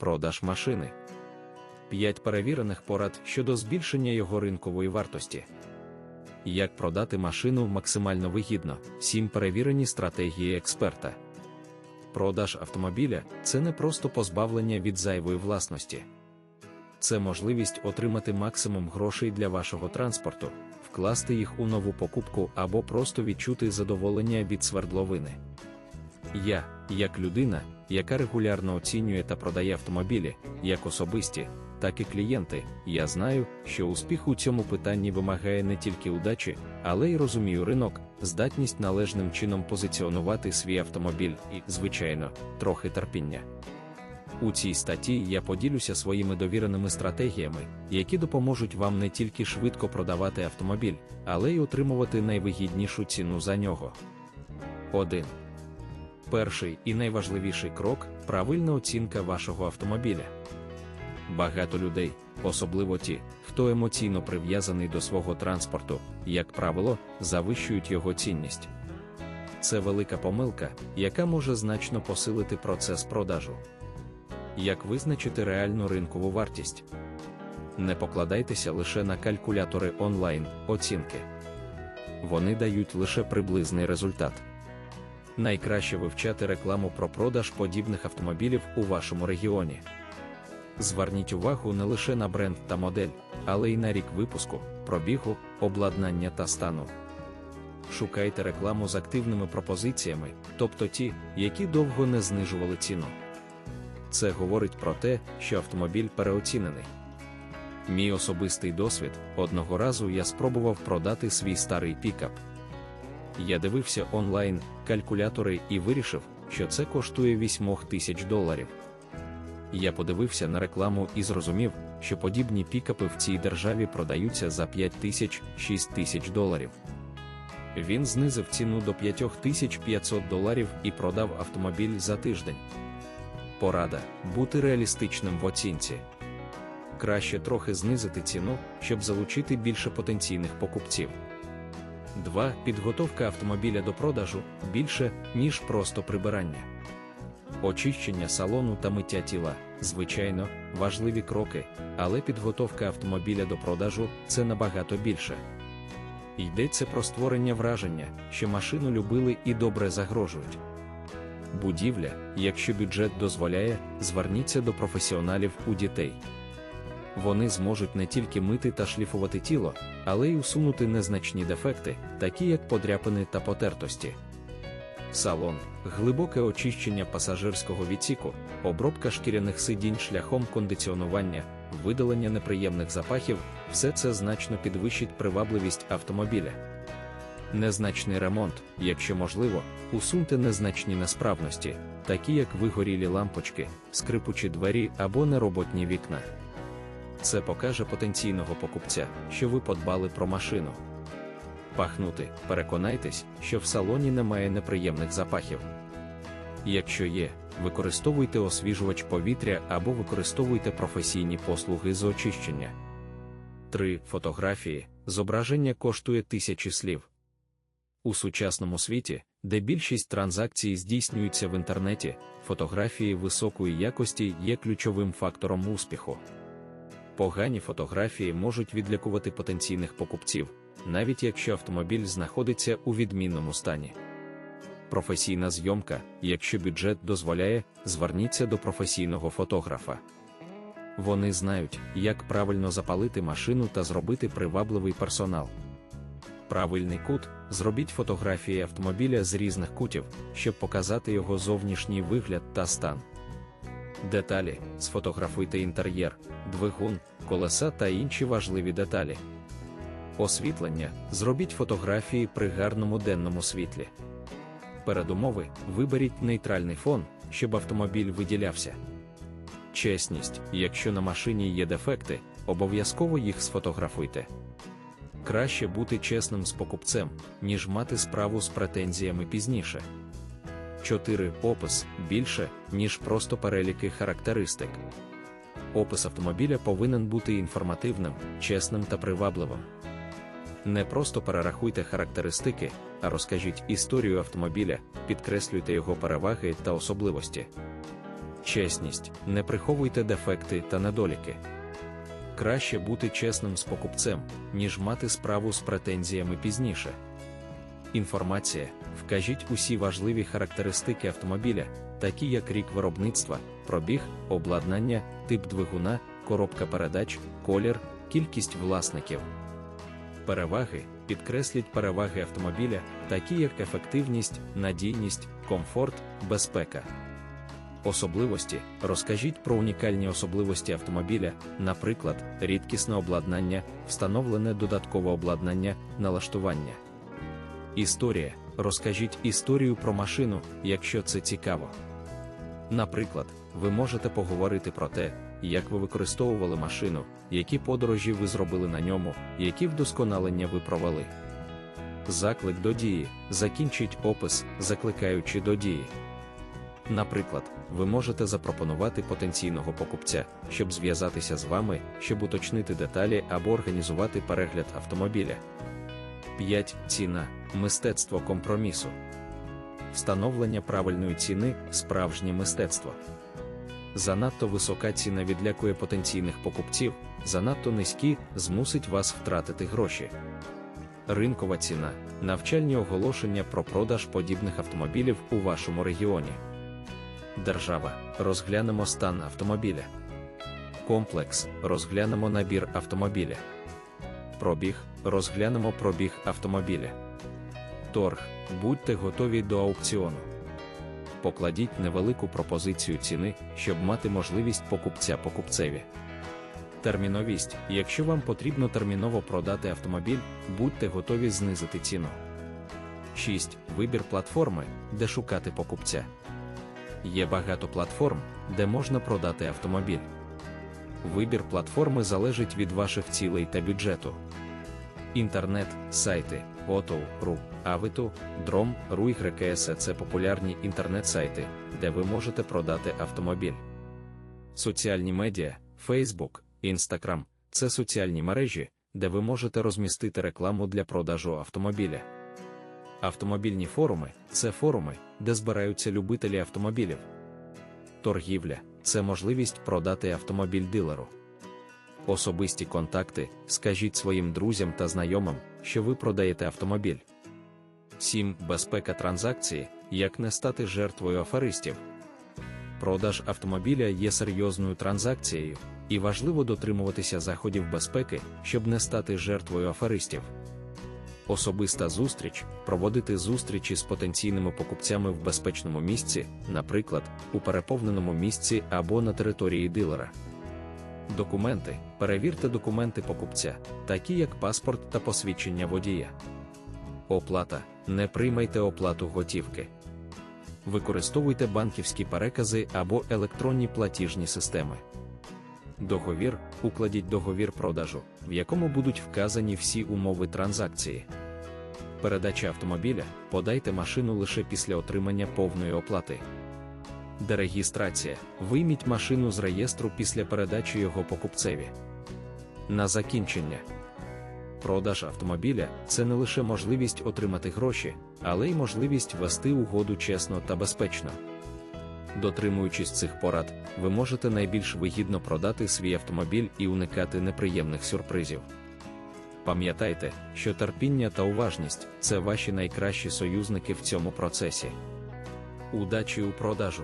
Продаж машини. 5 перевірених порад щодо збільшення його ринкової вартості. Як продати машину максимально вигідно, 7 перевірені стратегії експерта. Продаж автомобіля це не просто позбавлення від зайвої власності. Це можливість отримати максимум грошей для вашого транспорту, вкласти їх у нову покупку або просто відчути задоволення від свердловини. Я, як людина, яка регулярно оцінює та продає автомобілі, як особисті, так і клієнти, я знаю, що успіх у цьому питанні вимагає не тільки удачі, але й розумію ринок, здатність належним чином позиціонувати свій автомобіль і, звичайно, трохи терпіння. У цій статті я поділюся своїми довіреними стратегіями, які допоможуть вам не тільки швидко продавати автомобіль, але й отримувати найвигіднішу ціну за нього. 1. Перший і найважливіший крок правильна оцінка вашого автомобіля. Багато людей, особливо ті, хто емоційно прив'язаний до свого транспорту, як правило, завищують його цінність. Це велика помилка, яка може значно посилити процес продажу. Як визначити реальну ринкову вартість? Не покладайтеся лише на калькулятори онлайн оцінки. Вони дають лише приблизний результат. Найкраще вивчати рекламу про продаж подібних автомобілів у вашому регіоні. Зверніть увагу не лише на бренд та модель, але й на рік випуску, пробігу, обладнання та стану. Шукайте рекламу з активними пропозиціями, тобто ті, які довго не знижували ціну. Це говорить про те, що автомобіль переоцінений. Мій особистий досвід одного разу я спробував продати свій старий пікап. Я дивився онлайн калькулятори і вирішив, що це коштує 8 тисяч доларів. Я подивився на рекламу і зрозумів, що подібні пікапи в цій державі продаються за 5 тисяч 6 тисяч доларів. Він знизив ціну до 5500 доларів і продав автомобіль за тиждень. Порада бути реалістичним в оцінці. Краще трохи знизити ціну, щоб залучити більше потенційних покупців. 2. Підготовка автомобіля до продажу більше, ніж просто прибирання. Очищення салону та миття тіла, звичайно, важливі кроки, але підготовка автомобіля до продажу це набагато більше. Йдеться про створення враження, що машину любили і добре загрожують. Будівля, якщо бюджет дозволяє, зверніться до професіоналів у дітей. Вони зможуть не тільки мити та шліфувати тіло, але й усунути незначні дефекти, такі як подряпини та потертості. Салон, глибоке очищення пасажирського відсіку, обробка шкіряних сидінь шляхом кондиціонування, видалення неприємних запахів все це значно підвищить привабливість автомобіля. Незначний ремонт, якщо можливо, усуньте незначні несправності, такі як вигорілі лампочки, скрипучі двері або нероботні вікна. Це покаже потенційного покупця, що ви подбали про машину. Пахнути, переконайтесь, що в салоні немає неприємних запахів. Якщо є, використовуйте освіжувач повітря або використовуйте професійні послуги з очищення. 3. Фотографії. Зображення коштує тисячі слів. У сучасному світі, де більшість транзакцій здійснюються в інтернеті, фотографії високої якості є ключовим фактором успіху. Погані фотографії можуть відлякувати потенційних покупців, навіть якщо автомобіль знаходиться у відмінному стані. Професійна зйомка, якщо бюджет дозволяє, зверніться до професійного фотографа. Вони знають, як правильно запалити машину та зробити привабливий персонал. Правильний кут зробіть фотографії автомобіля з різних кутів, щоб показати його зовнішній вигляд та стан. Деталі сфотографуйте інтер'єр, двигун, колеса та інші важливі деталі. Освітлення зробіть фотографії при гарному денному світлі. Передумови виберіть нейтральний фон, щоб автомобіль виділявся. Чесність, якщо на машині є дефекти, обов'язково їх сфотографуйте. Краще бути чесним з покупцем, ніж мати справу з претензіями пізніше. 4. Опис більше, ніж просто переліки характеристик. Опис автомобіля повинен бути інформативним, чесним та привабливим. Не просто перерахуйте характеристики, а розкажіть історію автомобіля, підкреслюйте його переваги та особливості. Чесність, не приховуйте дефекти та недоліки. Краще бути чесним з покупцем, ніж мати справу з претензіями пізніше. Інформація. Вкажіть усі важливі характеристики автомобіля, такі як рік виробництва, пробіг, обладнання, тип двигуна, коробка передач, колір, кількість власників. Переваги підкресліть переваги автомобіля, такі як ефективність, надійність, комфорт, безпека. Особливості розкажіть про унікальні особливості автомобіля, наприклад, рідкісне обладнання, встановлене додаткове обладнання, налаштування. Історія. Розкажіть історію про машину, якщо це цікаво. Наприклад, ви можете поговорити про те, як ви використовували машину, які подорожі ви зробили на ньому, які вдосконалення ви провели. Заклик до дії. Закінчіть опис, закликаючи до дії. Наприклад, ви можете запропонувати потенційного покупця, щоб зв'язатися з вами, щоб уточнити деталі або організувати перегляд автомобіля. 5. Ціна мистецтво компромісу. Встановлення правильної ціни справжнє мистецтво. Занадто висока ціна відлякує потенційних покупців, занадто низькі змусить вас втратити гроші. Ринкова ціна навчальні оголошення про продаж подібних автомобілів у вашому регіоні. Держава. Розглянемо стан автомобіля. Комплекс. Розглянемо набір автомобіля. Пробіг. Розглянемо пробіг автомобіля. Торг. Будьте готові до аукціону. Покладіть невелику пропозицію ціни, щоб мати можливість покупця покупцеві. Терміновість. Якщо вам потрібно терміново продати автомобіль, будьте готові знизити ціну. 6. Вибір платформи, де шукати покупця. Є багато платформ, де можна продати автомобіль. Вибір платформи залежить від ваших цілей та бюджету. Інтернет, сайти, Auto.ru, Авито, Дром, RuYGS – це популярні інтернет-сайти, де ви можете продати автомобіль. Соціальні медіа, Facebook, Instagram – це соціальні мережі, де ви можете розмістити рекламу для продажу автомобіля. Автомобільні форуми це форуми, де збираються любителі автомобілів. Торгівля це можливість продати автомобіль дилеру. Особисті контакти, скажіть своїм друзям та знайомим, що ви продаєте автомобіль. 7. Безпека транзакції, як не стати жертвою аферистів. Продаж автомобіля є серйозною транзакцією, і важливо дотримуватися заходів безпеки, щоб не стати жертвою аферистів. Особиста зустріч проводити зустрічі з потенційними покупцями в безпечному місці, наприклад, у переповненому місці або на території дилера. Документи перевірте документи покупця, такі як паспорт та посвідчення водія. Оплата не приймайте оплату готівки. Використовуйте банківські перекази або електронні платіжні системи. Договір укладіть договір продажу, в якому будуть вказані всі умови транзакції. Передача автомобіля подайте машину лише після отримання повної оплати. Дерегістрація вийміть машину з реєстру після передачі його покупцеві. На закінчення. Продаж автомобіля це не лише можливість отримати гроші, але й можливість вести угоду чесно та безпечно. Дотримуючись цих порад, ви можете найбільш вигідно продати свій автомобіль і уникати неприємних сюрпризів. Пам'ятайте, що терпіння та уважність це ваші найкращі союзники в цьому процесі. Удачі у продажу!